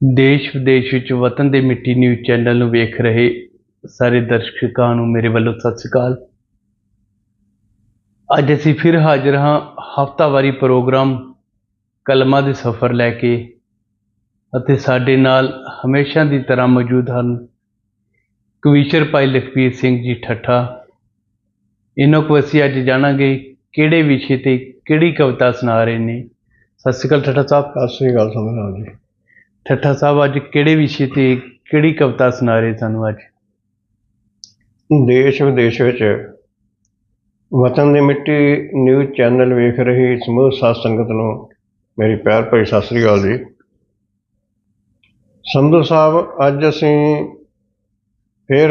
ਦੇਸ਼ ਵਿਦੇਸ਼ ਵਿੱਚ ਵਤਨ ਦੇ ਮਿੱਟੀ ਨਿਊਜ਼ ਚੈਨਲ ਨੂੰ ਵੇਖ ਰਹੇ ਸਾਰੇ ਦਰਸ਼ਕਾਂ ਨੂੰ ਮੇਰੇ ਵੱਲੋਂ ਸਤਿ ਸ਼੍ਰੀ ਅਕਾਲ। ਅੱਜ ਅਸੀਂ ਫਿਰ ਹਾਜ਼ਰ ਹਾਂ ਹਫਤਾਵਾਰੀ ਪ੍ਰੋਗਰਾਮ ਕਲਮਾਂ ਦੇ ਸਫ਼ਰ ਲੈ ਕੇ ਅਤੇ ਸਾਡੇ ਨਾਲ ਹਮੇਸ਼ਾ ਦੀ ਤਰ੍ਹਾਂ ਮੌਜੂਦ ਹਨ ਕਵੀਸ਼ਰ ਭਾਈ ਲਖਵੀਰ ਸਿੰਘ ਜੀ ਠੱਠਾ। ਇਹਨਾਂ ਕੋਲ ਅਸੀਂ ਅੱਜ ਜਾਣਾਂਗੇ ਕਿਹੜੇ ਵਿਸ਼ੇ ਤੇ ਕਿਹੜੀ ਕਵਿਤਾ ਸੁਣਾ ਰਹੇ ਨੇ। ਸਤਿ ਸ਼੍ਰੀ ਅਕਾਲ ਠੱਠਾ ਸਾਹਿਬ। ਸਤਿ ਸ੍ਰੀ ਅਕਾਲ ਸਮਝਾਓ ਜੀ। ਠੱਠਾ ਸਾਹਿਬ ਅੱਜ ਕਿਹੜੇ ਵਿਸ਼ੇ ਤੇ ਕਿਹੜੀ ਕਵਿਤਾ ਸੁਣਾ ਰਹੇ ਸਾਨੂੰ ਅੱਜ? ਦੇਸ਼ ਵਿਦੇਸ਼ ਵਿੱਚ ਵਤਨ ਦੀ ਮਿੱਟੀ ਨਿਊਜ਼ ਚੈਨਲ ਵੇਖ ਰਹੀ ਸਮੂਹ ਸਾਧ ਸੰਗਤ ਨੂੰ। ਮੇਰੀ ਪਿਆਰ ਭਰੀ ਸਤਿ ਸ੍ਰੀ ਅਕਾਲ ਜੀ। ਸੰਧੂ ਸਾਹਿਬ ਅੱਜ ਅਸੀਂ ਫਿਰ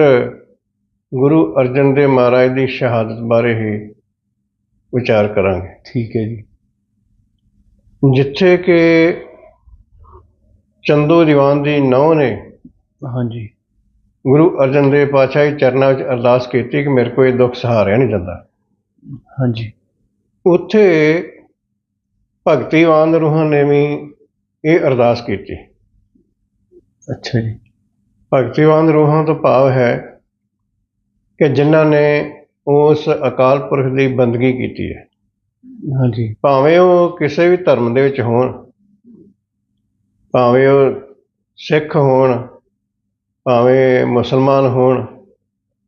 ਗੁਰੂ ਅਰਜਨ ਦੇਵ ਮਹਾਰਾਜ ਦੀ ਸ਼ਹਾਦਤ ਬਾਰੇ ਹੀ ਵਿਚਾਰ ਕਰਾਂਗੇ। ਠੀਕ ਹੈ ਜੀ। ਜਿੱਥੇ ਕਿ ਚੰਦੂ ਦੀਵਾਨ ਦੀ ਨੌ ਨੇ ਹਾਂਜੀ। ਗੁਰੂ ਅਰਜਨ ਦੇਵ ਪਾਤਸ਼ਾਹ ਦੇ ਚਰਨਾਂ ਵਿੱਚ ਅਰਦਾਸ ਕੀਤੀ ਕਿ ਮੇਰੇ ਕੋਲ ਇਹ ਦੁੱਖ ਸਹਾਰਿਆ ਨਹੀਂ ਜਾਂਦਾ। ਹਾਂਜੀ। ਉੱਥੇ ਭਗਤੀਵਾਨ ਰੂਹਾਂ ਨੇ ਵੀ ਇਹ ਅਰਦਾਸ ਕੀਤੀ। ਅੱਛਾ ਜੀ। ਭਗਤੀਵਾਨ ਰੂਹਾਂ ਤੋਂ ਭਾਵ ਹੈ ਕਿ ਜਿਨ੍ਹਾਂ ਨੇ ਉਸ ਅਕਾਲ ਪੁਰਖ ਦੀ ਬੰਦਗੀ ਕੀਤੀ ਹੈ। ਹਾਂਜੀ। ਭਾਵੇਂ ਉਹ ਕਿਸੇ ਵੀ ਧਰਮ ਦੇ ਵਿੱਚ ਹੋਣ ਭਾਵੇਂ ਉਹ ਸਿੱਖ ਹੋਣ ਭਾਵੇਂ ਮੁਸਲਮਾਨ ਹੋਣ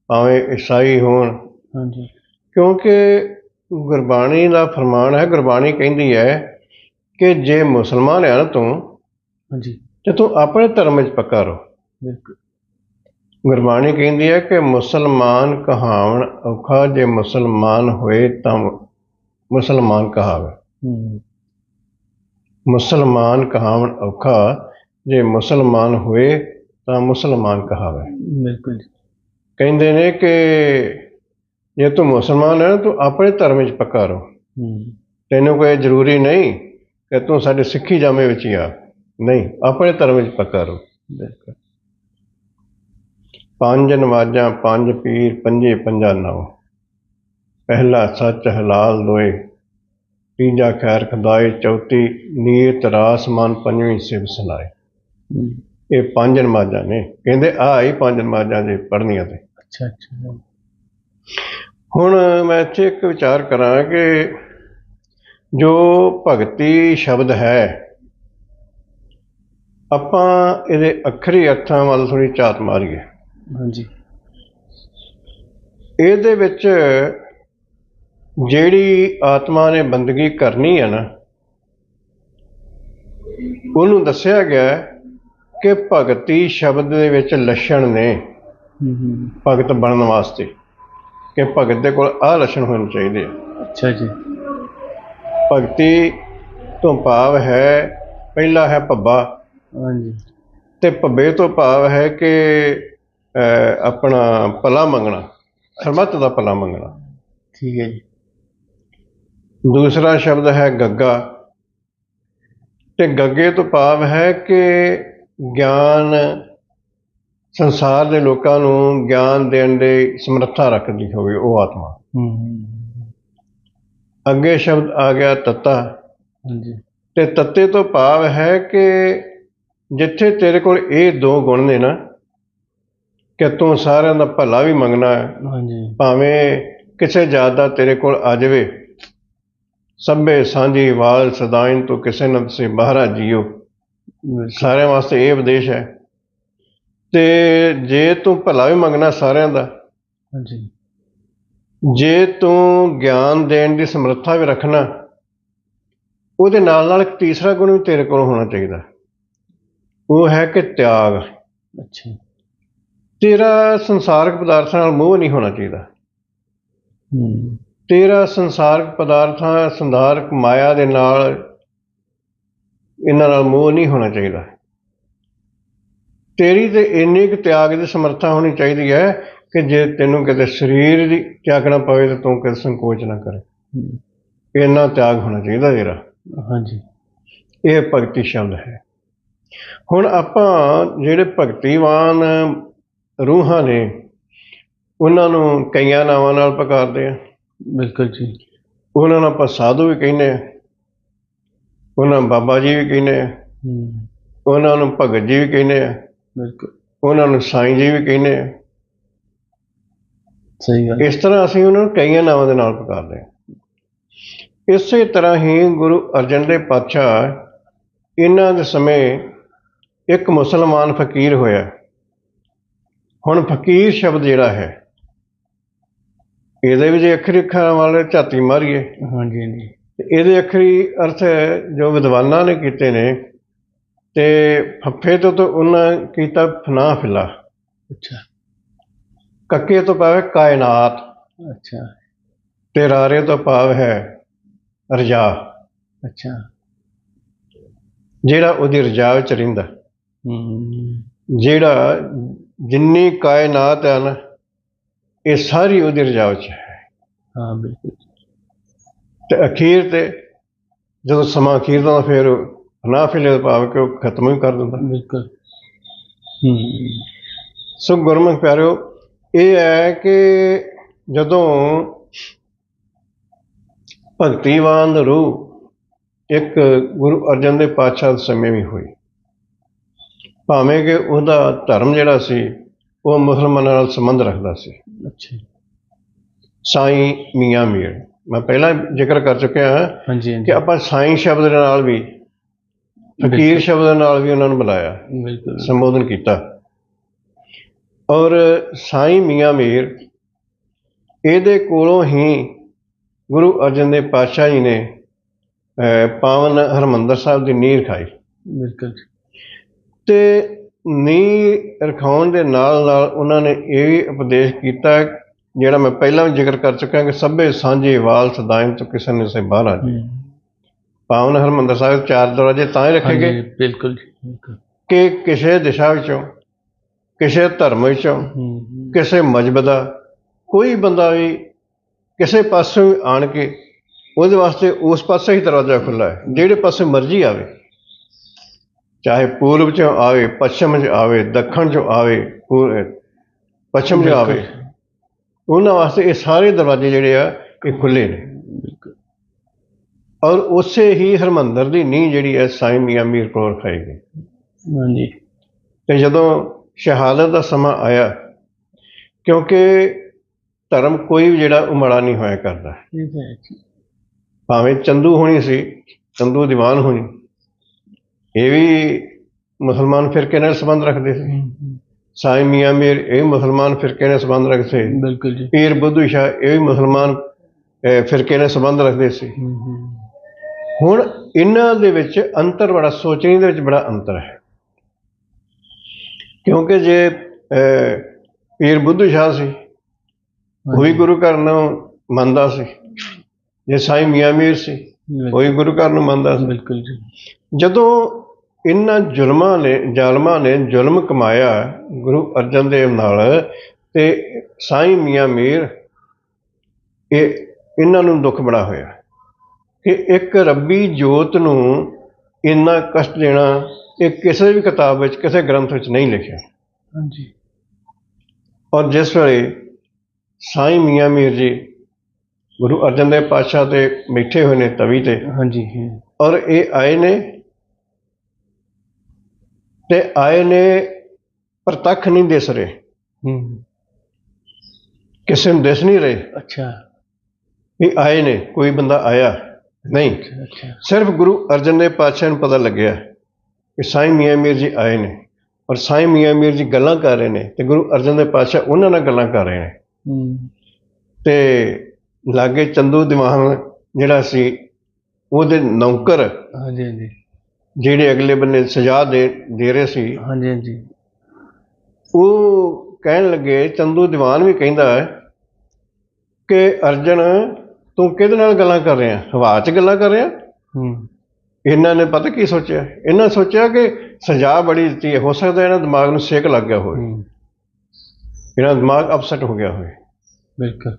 ਭਾਵੇਂ ਈਸਾਈ ਹੋਣ। ਹਾਂਜੀ। ਕਿਉਂਕਿ ਗੁਰਬਾਣੀ ਦਾ ਫਰਮਾਨ ਹੈ ਗੁਰਬਾਣੀ ਕਹਿੰਦੀ ਹੈ ਕਿ ਜੇ ਮੁਸਲਮਾਨ ਹੈ ਨਾ ਤੂੰ ਹਾਂਜੀ। ਤੇ ਤੂੰ ਆਪਣੇ ਧਰਮ ਵਿੱਚ ਪੱਕਾ ਰਹੋ। ਬਿਲਕੁਲ। ਗੁਰਬਾਣੀ ਕਹਿੰਦੀ ਹੈ ਕਿ ਮੁਸਲਮਾਨ ਕਹਾਵਣ ਔਖਾ ਜੇ ਮੁਸਲਮਾਨ ਹੋਏ ਤਾਂ ਮੁਸਲਮਾਨ ਕਹਾਵੇ। ਹੂੰ। ਮੁਸਲਮਾਨ ਕਹਾਵਣ ਔਖਾ ਜੇ ਮੁਸਲਮਾਨ ਹੋਏ ਤਾਂ ਮੁਸਲਮਾਨ ਕਹਾਵੇ। ਬਿਲਕੁਲ ਕਹਿੰਦੇ ਨੇ ਕਿ ਜੇ ਤੂੰ ਮੁਸਲਮਾਨ ਹੈ ਤੂੰ ਆਪਣੇ ਧਰਮ ਵਿੱਚ ਪੱਕਾ ਰਹੋ। ਤੈਨੂੰ ਕੋਈ ਜ਼ਰੂਰੀ ਨਹੀਂ ਕਿ ਤੂੰ ਸਾਡੇ ਸਿੱਖੀ ਜਾਮੇ ਵਿੱਚ ਹੀ ਆ। ਨਹੀਂ ਆਪਣੇ ਧਰਮ ਵਿੱਚ ਪੱਕਾ ਰਹੋ। ਬਿਲਕੁਲ। ਪੰਜ ਨਮਾਜ਼ਾਂ ਪੰਜ ਪੀਰ ਪੰਜੇ ਪੰਜਾ ਨੌ। ਪਹਿਲਾ ਸੱਚ ਹਲਾਲ ਦੋਏ। ਤੀਜਾ ਖੈਰ ਖਦਾਏ ਚੌਥੀ ਨੀਤ ਰਾਸ ਮਨ ਪੰਜਵੀਂ ਸਿਵ ਸਲਾਏ ਹੂੰ। ਇਹ ਪੰਜ ਨਮਾਜ਼ਾਂ ਨੇ। ਕਹਿੰਦੇ ਆ ਹੀ ਪੰਜ ਨਮਾਜ਼ਾਂ ਜੇ ਪੜ੍ਹਨੀਆਂ ਤੇ। ਅੱਛਾ ਅੱਛਾ। ਹੁਣ ਮੈਂ ਇੱਥੇ ਇੱਕ ਵਿਚਾਰ ਕਰਾਂ ਕਿ ਜੋ ਭਗਤੀ ਸ਼ਬਦ ਹੈ ਆਪਾਂ ਇਹਦੇ ਅੱਖਰੀ ਅਰਥਾਂ ਵੱਲ ਥੋੜੀ ਝਾਤ ਮਾਰੀਏ। ਹਾਂਜੀ। ਇਹਦੇ ਵਿੱਚ ਜਿਹੜੀ ਆਤਮਾ ਨੇ ਬੰਦਗੀ ਕਰਨੀ ਹੈ ਨਾ ਉਹਨੂੰ ਦੱਸਿਆ ਗਿਆ ਕਿ ਭਗਤੀ ਸ਼ਬਦ ਦੇ ਵਿੱਚ ਲੱਛਣ ਨੇ। ਭਗਤ ਬਣਨ ਵਾਸਤੇ ਕਿ ਭਗਤ ਦੇ ਕੋਲ ਆਹ ਲੱਛਣ ਹੋਣੇ ਚਾਹੀਦੇ ਆ। ਅੱਛਾ ਜੀ। ਭਗਤੀ ਤੋਂ ਭਾਵ ਹੈ ਪਹਿਲਾ ਹੈ ਭੱਬਾ ਹਾਂਜੀ। ਤੇ ਭੱਬੇ ਤੋਂ ਭਾਵ ਹੈ ਕਿ ਆਪਣਾ ਭਲਾ ਮੰਗਣਾ ਸਰਬੱਤ ਦਾ ਭਲਾ ਮੰਗਣਾ। ਠੀਕ ਹੈ ਜੀ। ਦੂਸਰਾ ਸ਼ਬਦ ਹੈ ਗੱਗਾ। ਤੇ ਗੱਗੇ ਤੋਂ ਭਾਵ ਹੈ ਕਿ ਗਿਆਨ ਸੰਸਾਰ ਦੇ ਲੋਕਾਂ ਨੂੰ ਗਿਆਨ ਦੇਣ ਦੀ ਸਮਰੱਥਾ ਰੱਖਦੀ ਹੋਵੇ ਉਹ ਆਤਮਾ। ਅੱਗੇ ਸ਼ਬਦ ਆ ਗਿਆ ਤੱਤਾ। ਹਾਂਜੀ। ਤੇ ਤੱਤੇ ਤੋਂ ਭਾਵ ਹੈ ਕਿ ਜਿੱਥੇ ਤੇਰੇ ਕੋਲ ਇਹ ਦੋ ਗੁਣ ਨੇ ਨਾ ਕਿ ਤੂੰ ਸਾਰਿਆਂ ਦਾ ਭਲਾ ਵੀ ਮੰਗਣਾ ਹੈ। ਹਾਂਜੀ। ਭਾਵੇਂ ਕਿਸੇ ਜਾਤ ਦਾ ਤੇਰੇ ਕੋਲ ਆ ਜਾਵੇ ਸਭੇ ਸਾਂਝੀ ਵਾਲ ਸਦਾਇਨ ਤੂੰ ਕਿਸੇ ਨਾ ਸੇ ਬਾਹਰਾ ਜੀਓ। ਸਾਰਿਆਂ ਵਾਸਤੇ ਇਹ ਉਪਦੇਸ਼ ਹੈ। ਤੇ ਜੇ ਤੂੰ ਭਲਾ ਵੀ ਮੰਗਣਾ ਸਾਰਿਆਂ ਦਾ ਹਾਂਜੀ। ਜੇ ਤੂੰ ਗਿਆਨ ਦੇਣ ਦੀ ਸਮਰੱਥਾ ਵੀ ਰੱਖਣਾ ਉਹਦੇ ਨਾਲ ਨਾਲ ਇੱਕ ਤੀਸਰਾ ਗੁਣ ਵੀ ਤੇਰੇ ਕੋਲ ਹੋਣਾ ਚਾਹੀਦਾ। ਉਹ ਹੈ ਕਿ ਤਿਆਗ। ਅੱਛਾ। ਤੇਰਾ ਸੰਸਾਰਕ ਪਦਾਰਥਾਂ ਨਾਲ ਮੋਹ ਨਹੀਂ ਹੋਣਾ ਚਾਹੀਦਾ। ਹੂੰ। ਤੇਰਾ ਸੰਸਾਰਕ ਪਦਾਰਥਾਂ ਸੰਸਾਰਕ ਮਾਇਆ ਦੇ ਨਾਲ ਇਹਨਾਂ ਨਾਲ ਮੋਹ ਨਹੀਂ ਹੋਣਾ ਚਾਹੀਦਾ। ਤੇਰੀ ਤੇ ਇੰਨੀ ਕੁ ਤਿਆਗ ਦੀ ਸਮਰੱਥਾ ਹੋਣੀ ਚਾਹੀਦੀ ਹੈ ਕਿ ਜੇ ਤੈਨੂੰ ਕਿਤੇ ਸਰੀਰ ਦੀ ਤਿਆਗਣਾ ਪਵੇ ਤਾਂ ਤੂੰ ਕਿਤੇ ਸੰਕੋਚ ਨਾ ਕਰੇ। ਇੰਨਾ ਤਿਆਗ ਹੋਣਾ ਚਾਹੀਦਾ ਤੇਰਾ। ਹਾਂਜੀ। ਇਹ ਭਗਤੀ ਸ਼ਬਦ ਹੈ। ਹੁਣ ਆਪਾਂ ਜਿਹੜੇ ਭਗਤੀਵਾਨ ਰੂਹਾਂ ਨੇ ਉਹਨਾਂ ਨੂੰ ਕਈਆਂ ਨਾਵਾਂ ਨਾਲ ਪੁਕਾਰਦੇ ਆ। ਬਿਲਕੁਲ ਜੀ। ਉਹਨਾਂ ਨੂੰ ਆਪਾਂ ਸਾਧੂ ਵੀ ਕਹਿੰਦੇ ਆ। ਉਹਨਾਂ ਨੂੰ ਬਾਬਾ ਜੀ ਵੀ ਕਹਿੰਦੇ ਆ। ਹੂੰ। ਉਹਨਾਂ ਨੂੰ ਭਗਤ ਜੀ ਵੀ ਕਹਿੰਦੇ ਆ। ਬਿਲਕੁਲ। ਉਹਨਾਂ ਨੂੰ ਸਾਈਂ ਜੀ ਵੀ ਕਹਿੰਦੇ ਆ। ਸਹੀ ਗੱਲ। ਇਸ ਤਰ੍ਹਾਂ ਅਸੀਂ ਉਹਨਾਂ ਨੂੰ ਕਈਆਂ ਨਾਵਾਂ ਦੇ ਨਾਲ ਪੁਕਾਰਦੇ ਹਾਂ ਇਸੇ ਤਰ੍ਹਾਂ ਹੀ ਗੁਰੂ ਅਰਜਨ ਦੇਵ ਪਾਤਸ਼ਾਹ ਇਹਨਾਂ ਦੇ ਸਮੇਂ ਇੱਕ ਮੁਸਲਮਾਨ ਫਕੀਰ ਹੋਇਆ। ਹੁਣ ਫਕੀਰ ਸ਼ਬਦ ਜਿਹੜਾ ਹੈ ਇਹਦੇ ਵਿੱਚ ਅੱਖਰੀ ਅੱਖਰਾਂ ਵਾਲੇ ਝਾਤੀ ਮਾਰੀਏ। ਹਾਂਜੀ ਹਾਂਜੀ। ਤੇ ਇਹਦੇ ਅੱਖਰੀ ਅਰਥ ਜੋ ਵਿਦਵਾਨਾਂ ਨੇ ਕੀਤੇ ਨੇ ਤੇ ਫੱਫੇ ਤੋਂ ਤਾਂ ਉਹਨਾਂ ਕੀਤਾ ਫਨਾ ਫਿਲਾ। ਅੱਛਾ। ਕੱਕੇ ਤੋਂ ਪਾਵੇ ਕਾਇਨਾਤ। ਅੱਛਾ। ਤੇ ਰਾਰੇ ਤੋਂ ਭਾਵ ਹੈ ਰਜਾ। ਅੱਛਾ। ਜਿਹੜਾ ਉਹਦੀ ਰਜਾ ਵਿੱਚ ਰਹਿੰਦਾ। ਹੂੰ। ਜਿਹੜਾ ਜਿੰਨੀ ਕਾਇਨਾਤ ਹੈ ਨਾ ਇਹ ਸਾਰੀ ਉਹਦੀ ਰਜਾ ਵਿੱਚ ਹੈ। ਹਾਂ ਬਿਲਕੁਲ। ਤੇ ਅਖੀਰ ਤੇ ਜਦੋਂ ਸਮਾਂ ਅਖੀਰ ਦਾ ਫਿਰ ਨਾ ਫਿਲੇ ਭਾਵ ਕਿ ਉਹ ਖਤਮ ਹੀ ਕਰ ਦਿੰਦਾ। ਬਿਲਕੁਲ। ਹੂੰ। ਸੋ ਗੁਰਮੁਖ ਪਿਆਰਿਓ ਇਹ ਹੈ ਕਿ ਜਦੋਂ ਭਗਤੀਵਾਨ ਰੂਹ ਇੱਕ ਗੁਰੂ ਅਰਜਨ ਦੇ ਪਾਤਸ਼ਾਹ ਦੇ ਸਮੇਂ ਵੀ ਹੋਈ। ਭਾਵੇਂ ਕਿ ਉਹਦਾ ਧਰਮ ਜਿਹੜਾ ਸੀ ਉਹ ਮੁਸਲਮਾਨਾਂ ਨਾਲ ਸੰਬੰਧ ਰੱਖਦਾ ਸੀ। ਅੱਛਾ ਸਾਈਂ ਮੀਆਂ ਮੀਰ। ਮੈਂ ਪਹਿਲਾਂ ਜ਼ਿਕਰ ਕਰ ਚੁੱਕਿਆ ਹਾਂ ਹਾਂਜੀ ਕਿ ਆਪਾਂ ਸਾਈਂ ਸ਼ਬਦ ਦੇ ਨਾਲ ਵੀ ਫਕੀਰ ਸ਼ਬਦ ਦੇ ਨਾਲ ਵੀ ਉਹਨਾਂ ਨੂੰ ਬੁਲਾਇਆ ਬਿਲਕੁਲ। ਸੰਬੋਧਨ ਕੀਤਾ। ਔਰ ਸਾਈਂ ਮੀਆਂ ਮੀਰ ਇਹਦੇ ਕੋਲੋਂ ਹੀ ਗੁਰੂ ਅਰਜਨ ਦੇਵ ਪਾਤਸ਼ਾਹ ਜੀ ਨੇ ਪਾਵਨ ਹਰਮੰਦਰ ਸਾਹਿਬ ਦੀ ਨੀਂਹ ਰਖਾਈ। ਬਿਲਕੁਲ। ਤੇ ਨੀਂਹ ਰਖਾਉਣ ਦੇ ਨਾਲ ਨਾਲ ਉਹਨਾਂ ਨੇ ਇਹ ਵੀ ਉਪਦੇਸ਼ ਕੀਤਾ ਜਿਹੜਾ ਮੈਂ ਪਹਿਲਾਂ ਵੀ ਜ਼ਿਕਰ ਕਰ ਚੁੱਕਾ ਕਿ ਸਭੇ ਸਾਂਝੇ ਵਾਲ ਸਦਾਇਮ ਤੋਂ ਕਿਸੇ ਨੇ ਸੇ ਬਾਹਰ ਆ ਹੂੰ। ਪਾਵਨ ਹਰਮੰਦਰ ਸਾਹਿਬ ਚਾਰ ਦਰਵਾਜ਼ੇ ਤਾਂ ਹੀ ਰੱਖੇ ਗਏ। ਬਿਲਕੁਲ ਜੀ, ਕਿ ਕਿਸੇ ਦਿਸ਼ਾ ਵਿੱਚੋਂ ਕਿਸੇ ਧਰਮ ਵਿੱਚੋਂ ਕਿਸੇ ਮਜਬ ਦਾ ਕੋਈ ਬੰਦਾ ਵੀ ਕਿਸੇ ਪਾਸੋਂ ਆਣ ਕੇ ਉਹਦੇ ਵਾਸਤੇ ਉਸ ਪਾਸੇ ਹੀ ਦਰਵਾਜ਼ਾ ਖੁੱਲਾ ਹੈ। ਜਿਹੜੇ ਪਾਸੇ ਮਰਜ਼ੀ ਆਵੇ। ਚਾਹੇ ਪੂਰਬ ਚੋਂ ਆਵੇ ਪੱਛਮ ਚ ਆਵੇ ਦੱਖਣ ਚੋਂ ਆਵੇ ਪੂਰ- ਪੱਛਮ ਚ ਆਵੇ ਉਹਨਾਂ ਵਾਸਤੇ ਇਹ ਸਾਰੇ ਦਰਵਾਜ਼ੇ ਜਿਹੜੇ ਆ ਇਹ ਖੁੱਲੇ ਨੇ। ਬਿਲਕੁਲ। ਔਰ ਉਸੇ ਹੀ ਹਰਮੰਦਰ ਦੀ ਨੀਂਹ ਜਿਹੜੀ ਹੈ ਸਾਈਂ ਮੀਆਂ ਮੀਰ ਕੋਲ ਰਖਾਈ ਗਈ। ਹਾਂਜੀ। ਤੇ ਜਦੋਂ ਸ਼ਹਾਦਤ ਦਾ ਸਮਾਂ ਆਇਆ ਕਿਉਂਕਿ ਧਰਮ ਕੋਈ ਵੀ ਜਿਹੜਾ ਉਹ ਮਾੜਾ ਨਹੀਂ ਹੋਇਆ ਕਰਦਾ। ਠੀਕ ਹੈ। ਜੀ ਭਾਵੇਂ ਚੰਦੂ ਹੋਣੀ ਸੀ ਚੰਦੂ ਦੀਵਾਨ ਹੋਣੀ ਇਹ ਵੀ ਮੁਸਲਮਾਨ ਫਿਰਕੇ ਨਾਲ ਸੰਬੰਧ ਰੱਖਦੇ ਸੀ। ਸਾਈਂ ਮੀਆਂ ਮੀਰ ਇਹ ਮੁਸਲਮਾਨ ਫਿਰਕੇ ਨਾਲ ਸੰਬੰਧ ਰੱਖਦੇ ਸੀ। ਬਿਲਕੁਲ ਜੀ। ਪੀਰ ਬੁੱਧੂ ਸ਼ਾਹ ਇਹ ਵੀ ਮੁਸਲਮਾਨ ਫਿਰਕੇ ਨਾਲ ਸੰਬੰਧ ਰੱਖਦੇ ਸੀ। ਹੁਣ ਇਹਨਾਂ ਦੇ ਵਿੱਚ ਅੰਤਰ ਬੜਾ ਸੋਚਣੀ ਦੇ ਵਿੱਚ ਬੜਾ ਅੰਤਰ ਹੈ। ਕਿਉਂਕਿ ਜੇ ਪੀਰ ਬੁੱਧੂ ਸ਼ਾਹ ਸੀ ਉਹ ਵੀ ਗੁਰੂ ਘਰ ਨੂੰ ਮੰਨਦਾ ਸੀ। ਜੇ ਸਾਈਂ ਮੀਆਂ ਮੀਰ ਸੀ ਉਹ ਵੀ ਗੁਰੂ ਘਰ ਨੂੰ ਮੰਨਦਾ ਸੀ। ਬਿਲਕੁਲ ਜੀ। ਜਦੋਂ ਇਹਨਾਂ ਜ਼ੁਲਮਾਂ ਨੇ ਜ਼ਾਲਮਾਂ ਨੇ ਜ਼ੁਲਮ ਕਮਾਇਆ ਗੁਰੂ ਅਰਜਨ ਦੇਵ ਨਾਲ ਤੇ ਸਾਈਂ ਮੀਆਂ ਮੀਰ ਇਹ ਇਹਨਾਂ ਨੂੰ ਦੁੱਖ ਬੜਾ ਹੋਇਆ ਕਿ ਇੱਕ ਰੱਬੀ ਜੋਤ ਨੂੰ ਇੰਨਾ ਕਸ਼ਟ ਦੇਣਾ ਇਹ ਕਿਸੇ ਵੀ ਕਿਤਾਬ ਵਿੱਚ ਕਿਸੇ ਗ੍ਰੰਥ ਵਿੱਚ ਨਹੀਂ ਲਿਖਿਆ। ਹਾਂਜੀ। ਔਰ ਜਿਸ ਵੇਲੇ ਸਾਈਂ ਮੀਆਂ ਮੀਰ ਜੀ ਗੁਰੂ ਅਰਜਨ ਦੇਵ ਪਾਤਸ਼ਾਹ ਤੇ ਬੈਠੇ ਹੋਏ ਨੇ ਤਵੀ ਤੇ ਹਾਂਜੀ। ਔਰ ਇਹ ਆਏ ਨੇ ਤੇ ਆਏ ਨੇ ਪ੍ਰਤੱਖ ਨਹੀਂ ਦਿਸ ਰਹੇ। ਹੂੰ। ਕਿਸੇ ਨੂੰ ਦਿਸ ਨਹੀਂ ਰਹੇ। ਅੱਛਾ। ਇਹ ਆਏ ਨੇ ਕੋਈ ਬੰਦਾ ਆਇਆ ਨਹੀਂ। ਸਿਰਫ ਗੁਰੂ ਅਰਜਨ ਦੇਵ ਪਾਤਸ਼ਾਹ ਨੂੰ ਪਤਾ ਲੱਗਿਆ ਕਿ ਸਾਈਂ ਮੀਆਂ ਮੀਰ ਜੀ ਆਏ ਨੇ ਔਰ ਸਾਈਂ ਮੀਆਂ ਮੀਰ ਜੀ ਗੱਲਾਂ ਕਰ ਰਹੇ ਨੇ ਤੇ ਗੁਰੂ ਅਰਜਨ ਦੇਵ ਪਾਤਸ਼ਾਹ ਉਹਨਾਂ ਨਾਲ ਗੱਲਾਂ ਕਰ ਰਹੇ ਨੇ। ਹੂੰ। ਤੇ ਲਾਗੇ ਚੰਦੂ ਦੀਵਾਨ ਜਿਹੜਾ ਸੀ ਉਹਦੇ ਨੌਕਰ ਹਾਂਜੀ ਹਾਂਜੀ। ਜਿਹੜੇ ਅਗਲੇ ਬੰਨੇ ਸਜ਼ਾ ਦੇ ਦੇ ਰਹੇ ਸੀ ਹਾਂਜੀ ਹਾਂਜੀ। ਉਹ ਕਹਿਣ ਲੱਗੇ ਚੰਦੂ ਦੀਵਾਨ ਵੀ ਕਹਿੰਦਾ ਹੈ ਕਿ ਅਰਜਨ ਤੂੰ ਕਿਹਦੇ ਨਾਲ ਗੱਲਾਂ ਕਰ ਰਿਹਾ? ਹਵਾ 'ਚ ਗੱਲਾਂ ਕਰ ਰਿਹਾ? ਹੂੰ। ਇਹਨਾਂ ਨੇ ਪਤਾ ਕੀ ਸੋਚਿਆ? ਇਹਨਾਂ ਸੋਚਿਆ ਕਿ ਸਜ਼ਾ ਬੜੀ ਦਿੱਤੀ ਹੈ ਸਕਦਾ ਇਹਨਾਂ ਦਿਮਾਗ ਨੂੰ ਸੇਕ ਲੱਗ ਗਿਆ ਹੋਵੇ। ਇਹਨਾਂ ਦਿਮਾਗ ਅਪਸੈਟ ਹੋ ਗਿਆ ਹੋਵੇ। ਬਿਲਕੁਲ।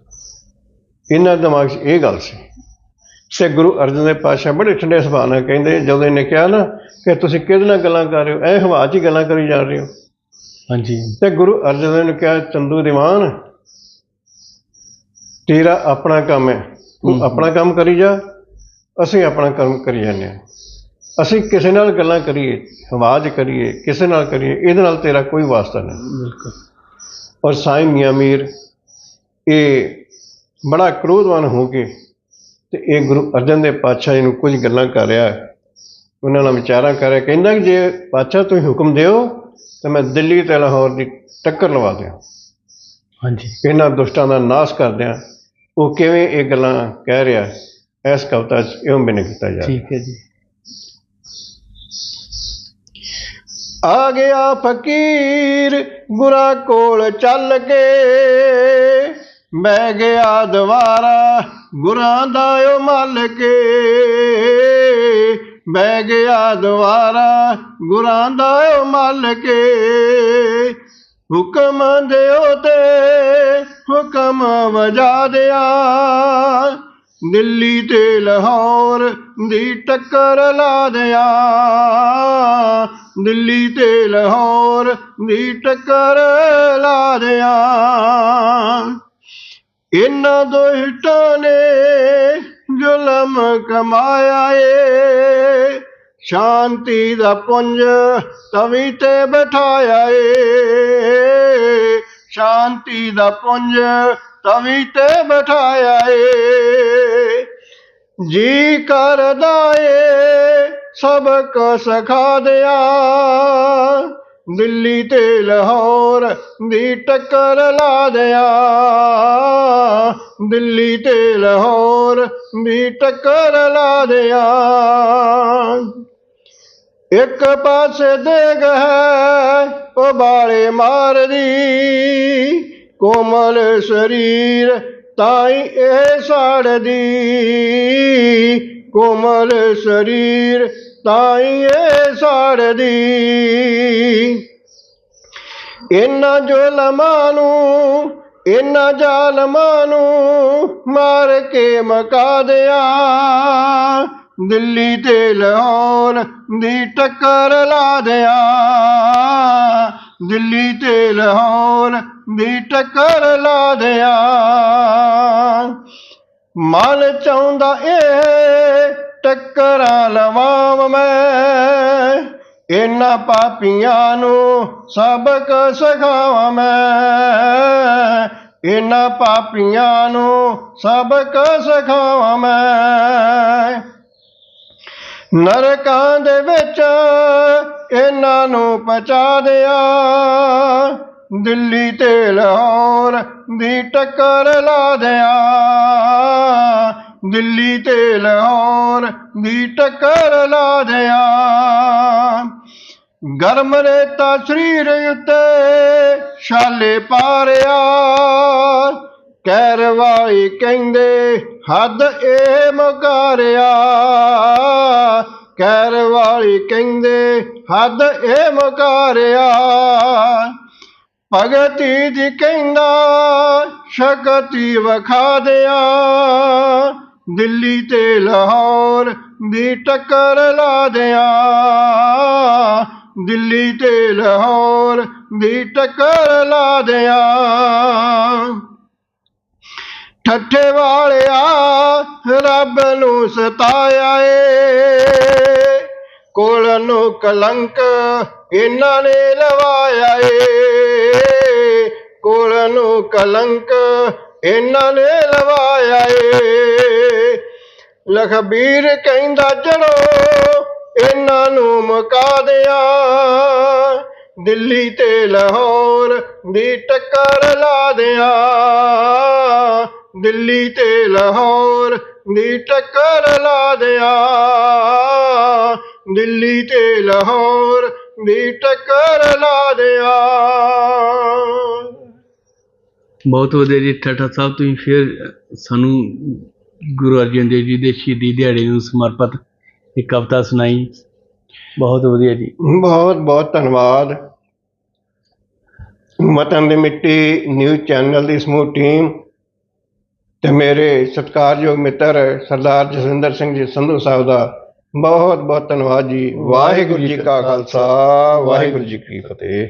ਇਹਨਾਂ ਦਿਮਾਗ 'ਚ ਇਹ ਗੱਲ ਸੀ ਤੇ ਗੁਰੂ ਅਰਜਨ ਦੇਵ ਪਾਤਸ਼ਾਹ ਬੜੇ ਠੰਡੇ ਸੁਭਾਅ ਨਾਲ ਕਹਿੰਦੇ ਜਦੋਂ ਇਹਨੇ ਕਿਹਾ ਨਾ ਕਿ ਤੁਸੀਂ ਕਿਹਦੇ ਨਾਲ ਗੱਲਾਂ ਕਰ ਰਹੇ ਹੋ? ਐ ਹਵਾ 'ਚ ਹੀ ਗੱਲਾਂ ਕਰੀ ਜਾ ਰਹੇ ਹੋ। ਹਾਂਜੀ। ਤੇ ਗੁਰੂ ਅਰਜਨ ਦੇਵ ਨੇ ਕਿਹਾ ਚੰਦੂ ਦੀਵਾਨ ਤੇਰਾ ਆਪਣਾ ਕੰਮ ਹੈ। ਤੂੰ। ਆਪਣਾ ਕੰਮ ਕਰੀ ਜਾ ਅਸੀਂ ਆਪਣਾ ਕੰਮ ਕਰੀ ਜਾਂਦੇ ਹਾਂ। ਅਸੀਂ ਕਿਸੇ ਨਾਲ ਗੱਲਾਂ ਕਰੀਏ ਆਵਾਜ਼ ਕਰੀਏ ਕਿਸੇ ਨਾਲ ਕਰੀਏ ਇਹਦੇ ਨਾਲ ਤੇਰਾ ਕੋਈ ਵਾਸਤਾ ਨਹੀਂ। ਬਿਲਕੁਲ। ਔਰ ਸਾਈਂ ਮੀਆਂ ਮੀਰ ਇਹ ਬੜਾ ਕ੍ਰੋਧਵਾਨ ਹੋ ਕੇ ਤੇ ਇਹ ਗੁਰੂ ਅਰਜਨ ਦੇਵ ਪਾਤਸ਼ਾਹ ਜੀ ਨੂੰ ਕੁਝ ਗੱਲਾਂ ਕਰ ਰਿਹਾ ਹੈ। ਉਹਨਾਂ ਨਾਲ ਵਿਚਾਰਾਂ ਕਰ ਰਿਹਾ ਕਹਿੰਦਾ ਕਿ ਜੇ ਪਾਤਸ਼ਾਹ ਤੁਸੀਂ ਹੁਕਮ ਦਿਓ ਤਾਂ ਮੈਂ ਦਿੱਲੀ ਤੇ ਲਾਹੌਰ ਦੀ ਟੱਕਰ ਲਵਾ ਦਿਆਂ। ਹਾਂਜੀ। ਇਹਨਾਂ ਦੁਸ਼ਟਾਂ ਦਾ ਨਾਸ਼ ਕਰ ਦਿਆਂ। ਉਹ ਕਿਵੇਂ ਇਹ ਗੱਲਾਂ ਕਹਿ ਰਿਹਾ ਹੈ? ਇਸ ਕਵਿਤਾ 'ਚ ਇਉਂ ਬਿਨ ਕੀਤਾ ਜਾ ਠੀਕ ਹੈ ਜੀ। ਆ ਗਿਆ ਫਕੀਰ ਗੁਰਾਂ ਕੋਲ ਚੱਲ ਕੇ ਬਹਿ ਗਿਆ ਦਵਾਰਾ ਗੁਰਾਂ ਦਾ ਓ ਮੱਲ ਕੇ ਬਹਿ ਗਿਆ ਦਵਾਰਾ ਗੁਰਾਂ ਦਾ ਓ ਮੱਲ ਕੇ ਹੁਕਮ ਦਿਓ ਤੇ, ਹੁਕਮ ਵਜਾ ਦਿਆ। ਦਿੱਲੀ ਤੇ ਲਾਹੌਰ ਦੀ ਟੱਕਰ ਲਾ ਦਿਆ। ਦਿੱਲੀ ਤੇ ਲਾਹੌਰ ਦੀ ਟੱਕਰ ਲਾ ਦਿਆ। ਇਹਨਾਂ ਦੁਸ਼ਟਾਂ ਨੇ ਜ਼ੁਲਮ ਕਮਾਇਆ ਏ। ਸ਼ਾਂਤੀ ਦਾ ਪੁੰਜ ਤਵੀ ਤੇ ਬਿਠਾਇਆ ਏ। ਸ਼ਾਂਤੀ ਦਾ ਪੁੰਜ ਤਵੀ ਤੇ ਬਿਠਾਇਆ ਏ। ਜੀ ਕਰਦਾ ਏ ਸਬਕ ਸਖਾ ਦਿਆ। ਦਿੱਲੀ ਤੇ ਲਾਹੌਰ ਦੀ ਟੱਕਰ ਲਾ ਦਿਆ। ਦਿੱਲੀ ਤੇ ਲਾਹੌਰ ਵੀ ਟੱਕਰ ਲਾ ਦਿਆ। ਇੱਕ ਪਾਸੇ ਦੇਗ ਹੈ ਉਹ ਬਾਲੇ ਮਾਰਦੀ ਕੋਮਲ ਸਰੀਰ ਤਾਈ ਇਹ ਸਾੜਦੀ ਕੋਮਲ ਸਰੀਰ ਤਾਈ ਇਹ ਸਾੜਦੀ ਇਨਾਂ ਜ਼ੁਲਮਾਂ ਨੂੰ ਇਨਾਂ ਜ਼ਾਲਮਾਂ ਨੂੰ ਮਾਰ ਕੇ ਮਕਾ ਦਿਆ। ਦਿੱਲੀ ਤੇ ਲਾਹੌਰ ਦੀ ਟੱਕਰ ਲਾ ਦਿਆ। ਦਿੱਲੀ ਤੇ ਲਾਹੌਰ ਦੀ ਟੱਕਰ ਲਾ ਦਿਆ। ਮਨ ਚਾਹੁੰਦਾ ਏ, ਟੱਕਰਾਂ ਲਵਾਂ ਮੈਂ। ਇਹਨਾਂ ਪਾਪੀਆਂ ਨੂੰ ਸਬਕ ਸਿਖਾਵਾਂ ਮੈਂ। ਇਹਨਾਂ ਪਾਪੀਆਂ ਨੂੰ ਸਬਕ ਸਿਖਾਵਾਂ ਮੈਂ। ਨਰਕਾਂ ਦੇ ਵਿੱਚ ਇਹਨਾਂ ਨੂੰ ਪਹੁੰਚਾ ਦਿਆ। ਦਿੱਲੀ ਤੇ ਲਾਹੌਰ ਦੀ ਟੱਕਰ ਲਾ ਦਿਆ। ਦਿੱਲੀ ਤੇ ਲਾਹੌਰ ਦੀ ਟੱਕਰ ਲਾ ਦਿਆ। ਗਰਮ ਰੇਤਾ ਸਰੀਰ ਉੱਤੇ ਛਾਲੇ ਪਾਰਿਆ। ਕਹਿਰ ਕਹਿੰਦੇ ਹੱਦ ਇਹ ਮੁਕਾਰਿਆ। ਕਹਿਰ ਕਹਿੰਦੇ ਹੱਦ ਇਹ ਮੁਕਾਰਿਆ। ਭਗਤੀ ਦੀ ਕਹਿੰਦਾ ਸ਼ਕਤੀ ਵਖਾ ਦਿਆ। ਦਿੱਲੀ ਤੇ ਲਾਹੌਰ ਦੀ ਟੱਕਰ ਲਾ ਦਿਆ। ਦਿੱਲੀ ਤੇ ਲਾਹੌਰ ਦੀ ਟੱਕਰ ਲਾ ਦਿਆਂ। ਠੱਠੇ ਵਾਲਿਆ ਰੱਬ ਨੂੰ ਸਤਾਇਆ ਏ। ਕੋਲ ਨੂੰ ਕਲੰਕ ਇਹਨਾਂ ਨੇ ਲਵਾਇਆ ਏ। ਕੋਲ ਨੂੰ ਕਲੰਕ ਇਹਨਾਂ ਨੇ ਲਵਾਇਆ ਏ। ਲਖਬੀਰ ਕਹਿੰਦਾ ਜੜੋ ਇਹਨਾਂ ਨੂੰ ਮੁਕਾ ਦਿਆ। ਦਿੱਲੀ ਤੇ ਲਾਹੌਰ ਦੀ ਟੱਕਰ ਲਾ ਦਿਆ। ਦਿੱਲੀ ਤੇ ਲਾਹੌਰ ਦੀ ਟੱਕਰ ਲਾ ਦਿਆ। ਦਿੱਲੀ ਤੇ ਲਾਹੌਰ ਦੀ ਟੱਕਰ ਲਾ ਦਿਆ। ਬਹੁਤ ਵਧੀਆ ਜੀ, ਠੱਠਾ ਸਾਹਿਬ, ਤੁਸੀਂ ਫਿਰ ਸਾਨੂੰ ਗੁਰੂ ਅਰਜਨ ਦੇਵ ਜੀ ਦੇ ਸ਼ਹੀਦੀ ਦਿਹਾੜੇ ਨੂੰ ਸਮਰਪਿਤ ਇੱਕ ਕਵਿਤਾ ਸੁਣਾਈ। ਬਹੁਤ ਵਧੀਆ ਜੀ। ਬਹੁਤ ਬਹੁਤ ਧੰਨਵਾਦ। ਵਤਨ ਦੀ ਮਿੱਟੀ ਨਿਊਜ਼ ਚੈਨਲ ਦੀ ਸਮੂਹ ਟੀਮ ਤੇ ਮੇਰੇ ਸਤਿਕਾਰਯੋਗ ਮਿੱਤਰ ਸਰਦਾਰ ਜਸਵਿੰਦਰ ਸਿੰਘ ਜੀ ਸੰਧੂ ਸਾਹਿਬ ਦਾ ਬਹੁਤ ਬਹੁਤ ਧੰਨਵਾਦ ਜੀ। ਵਾਹਿਗੁਰੂ ਜੀ ਕਾ ਖਾਲਸਾ। ਵਾਹਿਗੁਰੂ ਜੀ ਕੀ ਫਤਿਹ।